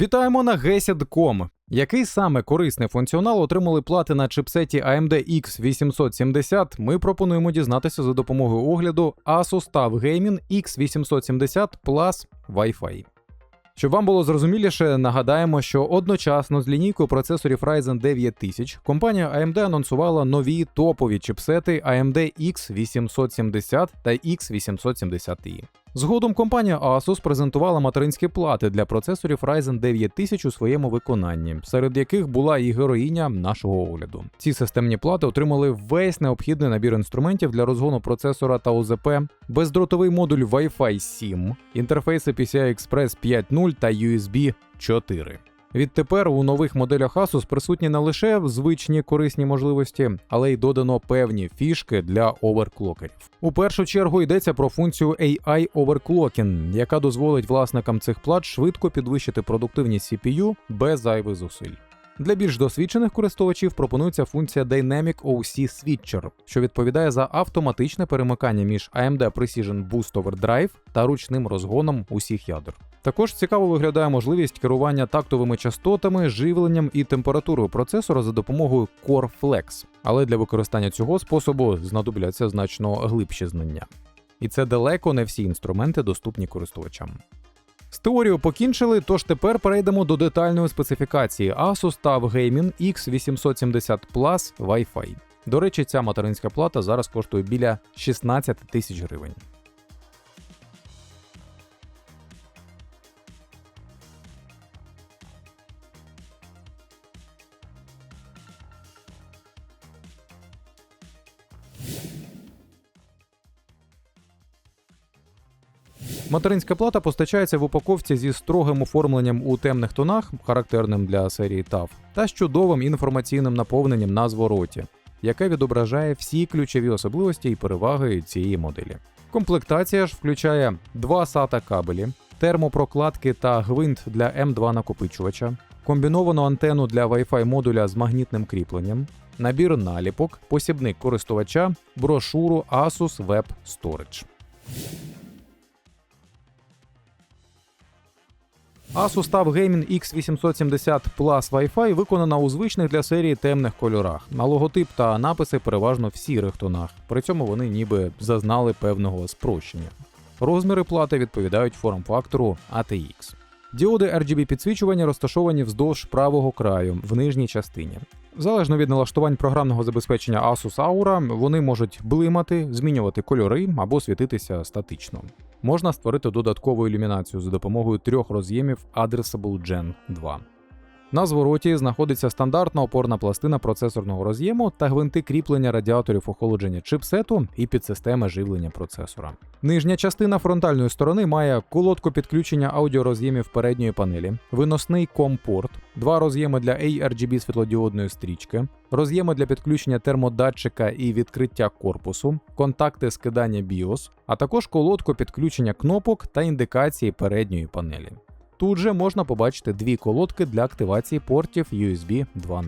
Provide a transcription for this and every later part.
Вітаємо на GESID.com. Який саме корисний функціонал отримали плати на чипсеті AMD X870, ми пропонуємо дізнатися за допомогою огляду Asus TUF Gaming X870 Plus Wi-Fi. Щоб вам було зрозуміліше, нагадаємо, що одночасно з лінійкою процесорів Ryzen 9000 компанія AMD анонсувала нові топові чипсети AMD X870 та X870i. Згодом компанія Asus презентувала материнські плати для процесорів Ryzen 9000 у своєму виконанні, серед яких була і героїня нашого огляду. Ці системні плати отримали весь необхідний набір інструментів для розгону процесора та ОЗП, бездротовий модуль Wi-Fi 7, інтерфейси PCI Express 5.0 та USB 4. Відтепер у нових моделях Asus присутні не лише звичні корисні можливості, але й додано певні фішки для оверклокерів. У першу чергу йдеться про функцію AI Overclocking, яка дозволить власникам цих плат швидко підвищити продуктивність CPU без зайвих зусиль. Для більш досвідчених користувачів пропонується функція Dynamic OC Switcher, що відповідає за автоматичне перемикання між AMD Precision Boost Overdrive та ручним розгоном усіх ядер. Також цікаво виглядає можливість керування тактовими частотами, живленням і температурою процесора за допомогою Core Flex, але для використання цього способу знадобляться значно глибші знання. І це далеко не всі інструменти доступні користувачам. З теорією покінчили, тож тепер перейдемо до детальної специфікації Asus TUF Gaming X870 Plus Wi-Fi. До речі, ця материнська плата зараз коштує біля 16 тисяч гривень. Материнська плата постачається в упаковці зі строгим оформленням у темних тонах, характерним для серії TAF, та з чудовим інформаційним наповненням на звороті, яке відображає всі ключові особливості і переваги цієї моделі. Комплектація ж включає два SATA кабелі, термопрокладки та гвинт для M2 накопичувача, комбіновану антенну для Wi-Fi модуля з магнітним кріпленням, набір наліпок, посібник користувача, брошуру Asus Web Storage. Asus TUF Gaming X870 Plus Wi-Fi виконана у звичних для серії темних кольорах, а логотип та написи переважно в сірих тонах. При цьому вони ніби зазнали певного спрощення. Розміри плати відповідають форм-фактору ATX. Діоди RGB підсвічування розташовані вздовж правого краю в нижній частині. Залежно від налаштувань програмного забезпечення Asus Aura, вони можуть блимати, змінювати кольори або світитися статично. Можна створити додаткову ілюмінацію за допомогою трьох роз'ємів Addressable Gen 2. На звороті знаходиться стандартна опорна пластина процесорного роз'єму та гвинти кріплення радіаторів охолодження чипсету і підсистеми живлення процесора. Нижня частина фронтальної сторони має колодку підключення аудіороз'ємів передньої панелі, виносний компорт, два роз'єми для ARGB світлодіодної стрічки, роз'єми для підключення термодатчика і відкриття корпусу, контакти скидання BIOS, а також колодку підключення кнопок та індикації передньої панелі. Тут же можна побачити дві колодки для активації портів USB 2.0.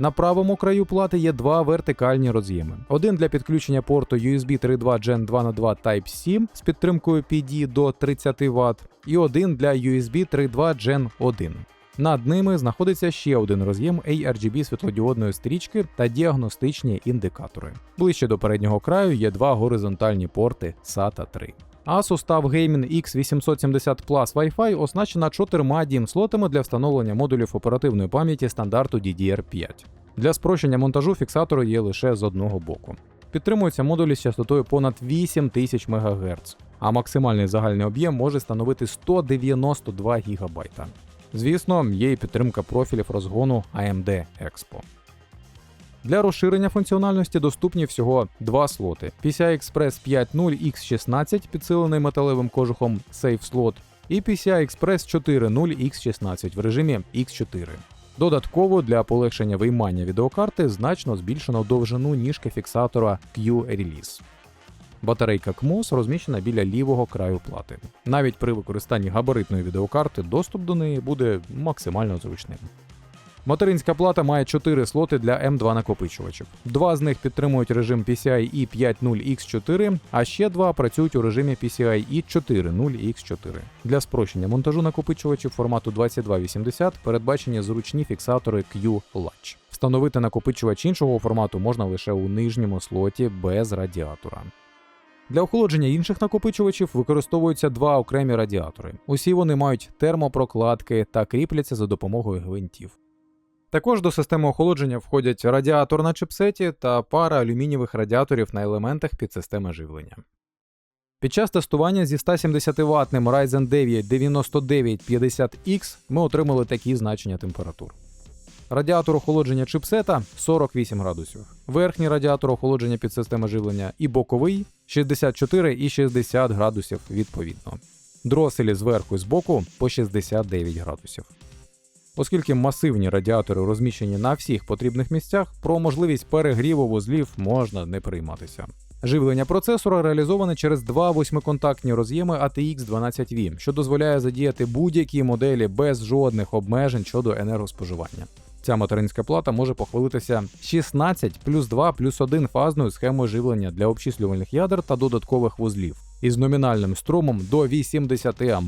На правому краю плати є два вертикальні роз'єми: один для підключення порту USB 3.2 Gen 2 на 2 Type-C з підтримкою PD до 30 Вт, і один для USB 3.2 Gen 1. Над ними знаходиться ще один роз'єм ARGB світлодіодної стрічки та діагностичні індикатори. Ближче до переднього краю є два горизонтальні порти SATA 3. Asus TUF Gaming X870 Plus Wi-Fi оснащена чотирма DIMM-слотами для встановлення модулів оперативної пам'яті стандарту DDR5. Для спрощення монтажу фіксатори є лише з одного боку. Підтримуються модулі з частотою понад 8000 МГц, а максимальний загальний об'єм може становити 192 ГБ. Звісно, є і підтримка профілів розгону AMD Expo. Для розширення функціональності доступні всього два слоти: PCI Express 5.0 X16, підсилений металевим кожухом Safe Slot, і PCI Express 4.0 X16 в режимі X4. Додатково для полегшення виймання відеокарти значно збільшено довжину ніжки фіксатора Q-Release. Батарейка CMOS розміщена біля лівого краю плати. Навіть при використанні габаритної відеокарти доступ до неї буде максимально зручним. Материнська плата має 4 слоти для М2 накопичувачів. Два з них підтримують режим PCIe 5.0X4, а ще два працюють у режимі PCIe 4.0X4. Для спрощення монтажу накопичувачів формату 2280 передбачені зручні фіксатори Q-Latch. Встановити накопичувач іншого формату можна лише у нижньому слоті без радіатора. Для охолодження інших накопичувачів використовуються два окремі радіатори. Усі вони мають термопрокладки та кріпляться за допомогою гвинтів. Також до системи охолодження входять радіатор на чипсеті та пара алюмінієвих радіаторів на елементах підсистеми живлення. Під час тестування зі 170 ватним Ryzen 9 9950X ми отримали такі значення температур. Радіатор охолодження чипсета 48 градусів, верхній радіатор охолодження підсистеми живлення і боковий 64 і 60 градусів відповідно. Дроселі зверху і збоку по 69 градусів. Оскільки масивні радіатори розміщені на всіх потрібних місцях, про можливість перегріву вузлів можна не перейматися. Живлення процесора реалізоване через два восьмиконтактні роз'єми ATX 12V, що дозволяє задіяти будь-які моделі без жодних обмежень щодо енергоспоживання. Ця материнська плата може похвалитися 16 плюс 2 плюс 1 фазною схемою живлення для обчислювальних ядер та додаткових вузлів із номінальним струмом до 80 А.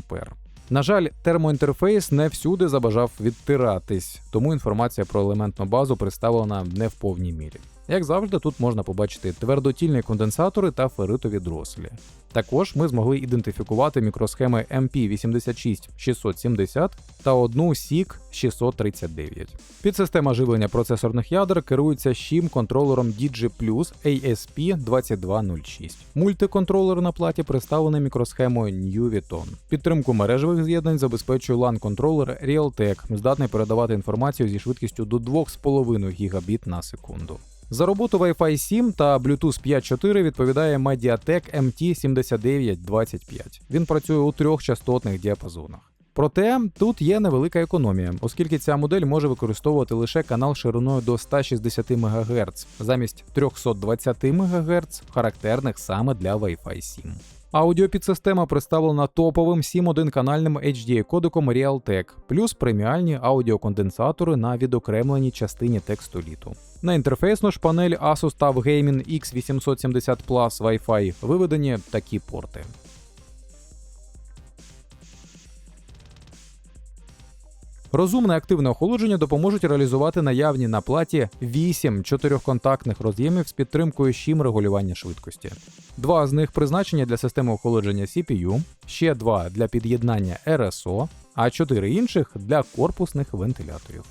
На жаль, термоінтерфейс не всюди забажав відтиратись, тому інформація про елементну базу представлена не в повній мірі. Як завжди, тут можна побачити твердотільні конденсатори та феритові дроселі. Також ми змогли ідентифікувати мікросхеми MP86670 та одну SIG 639. Підсистема живлення процесорних ядер керується щим контролером DG Plus ASP2206. Мультиконтролер на платі представлений мікросхемою Nuviton. Підтримку мережевих з'єднань забезпечує LAN-контролер Realtek, здатний передавати інформацію зі швидкістю до 2,5 Гбіт на секунду. За роботу Wi-Fi 7 та Bluetooth 5.4 відповідає Mediatek MT7925. Він працює у трьох частотних діапазонах. Проте тут є невелика економія, оскільки ця модель може використовувати лише канал шириною до 160 МГц замість 320 МГц, характерних саме для Wi-Fi 7. Аудіопідсистема представлена топовим 7.1 канальним HDA кодеком Realtek, плюс преміальні аудіоконденсатори на відокремленій частині тексту літу. На інтерфейсну ж панель Asus TUF Gaming X870 Plus Wi-Fi виведені такі порти. Розумне активне охолодження допоможуть реалізувати наявні на платі 8 чотирьохконтактних роз'ємів з підтримкою щім регулювання швидкості. Два з них призначені для системи охолодження CPU, ще два для під'єднання RSO, а чотири інших для корпусних вентиляторів.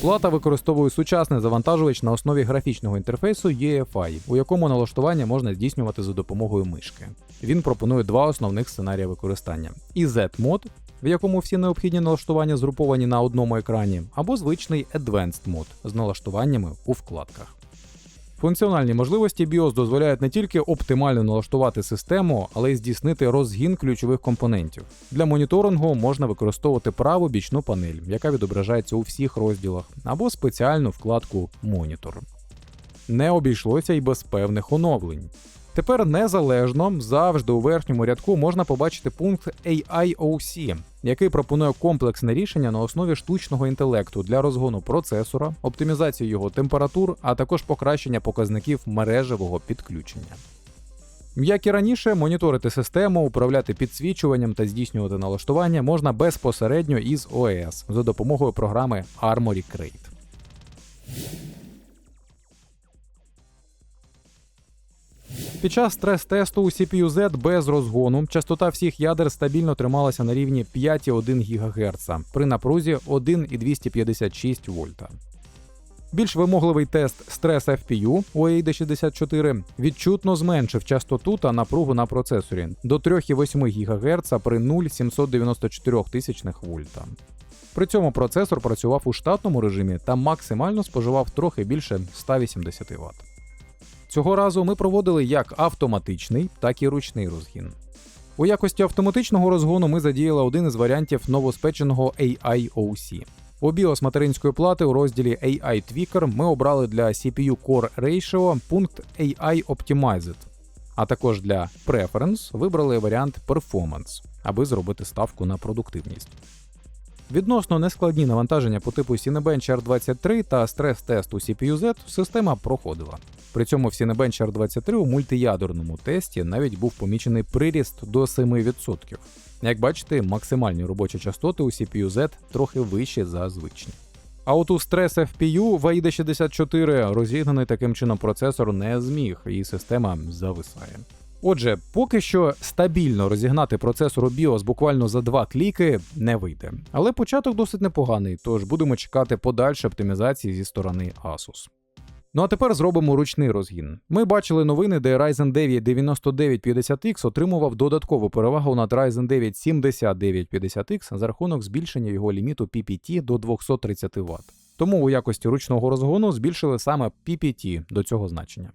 Плата використовує сучасний завантажувач на основі графічного інтерфейсу EFI, у якому налаштування можна здійснювати за допомогою мишки. Він пропонує два основних сценарії використання: і Z-мод, в якому всі необхідні налаштування згруповані на одному екрані, або звичний Advanced мод з налаштуваннями у вкладках. Функціональні можливості BIOS дозволяють не тільки оптимально налаштувати систему, але й здійснити розгін ключових компонентів. Для моніторингу можна використовувати праву бічну панель, яка відображається у всіх розділах, або спеціальну вкладку Монітор. Не обійшлося й без певних оновлень. Тепер незалежно завжди у верхньому рядку можна побачити пункт AIOC, який пропонує комплексне рішення на основі штучного інтелекту для розгону процесора, оптимізації його температур, а також покращення показників мережевого підключення. Як і раніше, моніторити систему, управляти підсвічуванням та здійснювати налаштування можна безпосередньо із ОС за допомогою програми Armory Crate. Під час стрес-тесту у CPU-Z без розгону частота всіх ядер стабільно трималася на рівні 5,1 ГГц при напрузі 1,256 вольта. Більш вимогливий тест стрес FPU у AID64 відчутно зменшив частоту та напругу на процесорі до 3,8 ГГц при 0,794 тисячних вольта. При цьому процесор працював у штатному режимі та максимально споживав трохи більше 180 Вт. Цього разу ми проводили як автоматичний, так і ручний розгін. У якості автоматичного розгону ми задіяли один із варіантів новоспеченого AIOC. У BIOS материнської плати у розділі AI Tweaker ми обрали для CPU Core Ratio пункт AI Optimized. а також для Preference вибрали варіант Performance, аби зробити ставку на продуктивність. Відносно нескладні навантаження по типу Cinebench R23 та стрес-тест у CPU-Z система проходила. При цьому в Cinebench R23 у мультиядерному тесті навіть був помічений приріст до 7%. Як бачите, максимальні робочі частоти у CPU-Z трохи вищі за звичні. А от у Stress FPU в AIDA 64 розігнаний таким чином процесор не зміг, і система зависає. Отже, поки що стабільно розігнати процесор BIOS буквально за два кліки не вийде. Але початок досить непоганий, тож будемо чекати подальші оптимізації зі сторони Asus. Ну а тепер зробимо ручний розгін. Ми бачили новини, де Ryzen 9 9950X отримував додаткову перевагу над Ryzen 9 7950X за рахунок збільшення його ліміту PPT до 230 Вт. Тому у якості ручного розгону збільшили саме PPT до цього значення.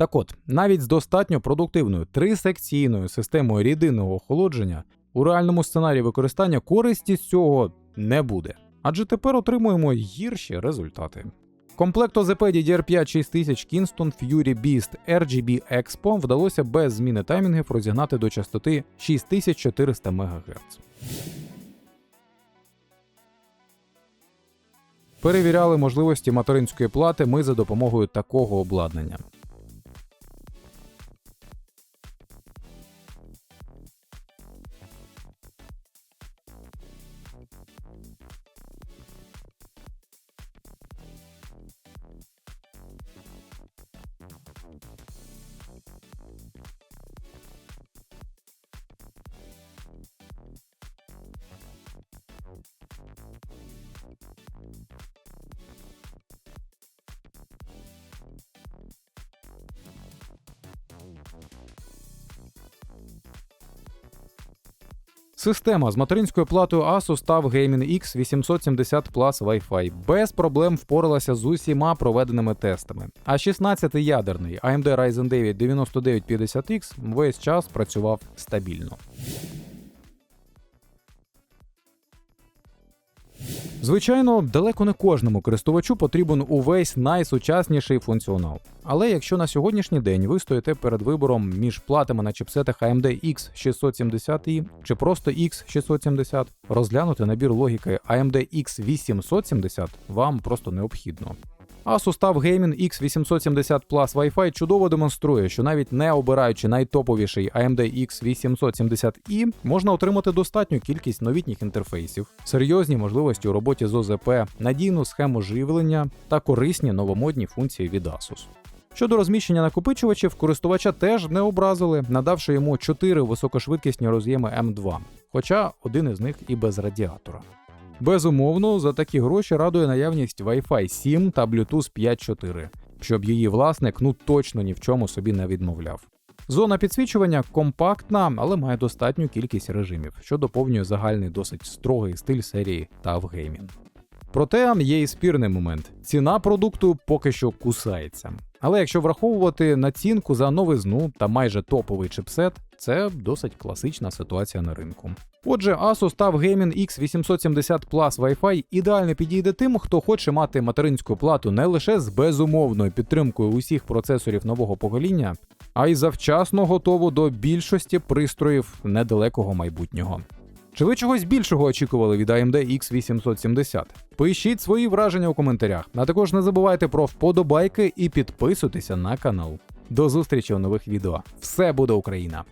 Так от, навіть з достатньо продуктивною трисекційною системою рідинного охолодження у реальному сценарії використання користі з цього не буде. Адже тепер отримуємо гірші результати. Комплект ОЗП DDR5 6000 Kingston Fury Beast RGB Expo вдалося без зміни таймінгів розігнати до частоти 6400 МГц. Перевіряли можливості материнської плати ми за допомогою такого обладнання. Система з материнською платою Asus став Gaming X 870 Plus Wi-Fi без проблем впоралася з усіма проведеними тестами. А 16-й ядерний AMD Ryzen 9 9950X весь час працював стабільно. Звичайно, далеко не кожному користувачу потрібен увесь найсучасніший функціонал. Але якщо на сьогоднішній день ви стоїте перед вибором між платами на чіпсетах AMD X670i чи просто X670, розглянути набір логіки AMD X870 вам просто необхідно. Asus TUF Gaming X870 Plus Wi-Fi чудово демонструє, що навіть не обираючи найтоповіший AMD X870i, можна отримати достатню кількість новітніх інтерфейсів, серйозні можливості у роботі з ОЗП, надійну схему живлення та корисні новомодні функції від Asus. Щодо розміщення накопичувачів, користувача теж не образили, надавши йому 4 високошвидкісні роз'єми M2, хоча один із них і без радіатора. Безумовно, за такі гроші радує наявність Wi-Fi 7 та Bluetooth 5.4, щоб її власник ну точно ні в чому собі не відмовляв. Зона підсвічування компактна, але має достатню кількість режимів, що доповнює загальний досить строгий стиль серії Gaming. Проте є і спірний момент: ціна продукту поки що кусається. Але якщо враховувати націнку за новизну та майже топовий чипсет, це досить класична ситуація на ринку. Отже, Asus TUF Gaming X870 Plus Wi-Fi ідеально підійде тим, хто хоче мати материнську плату не лише з безумовною підтримкою усіх процесорів нового покоління, а й завчасно готову до більшості пристроїв недалекого майбутнього. Чи ви чогось більшого очікували від AMD X870? Пишіть свої враження у коментарях, а також не забувайте про вподобайки і підписуйтеся на канал. До зустрічі у нових відео. Все буде Україна!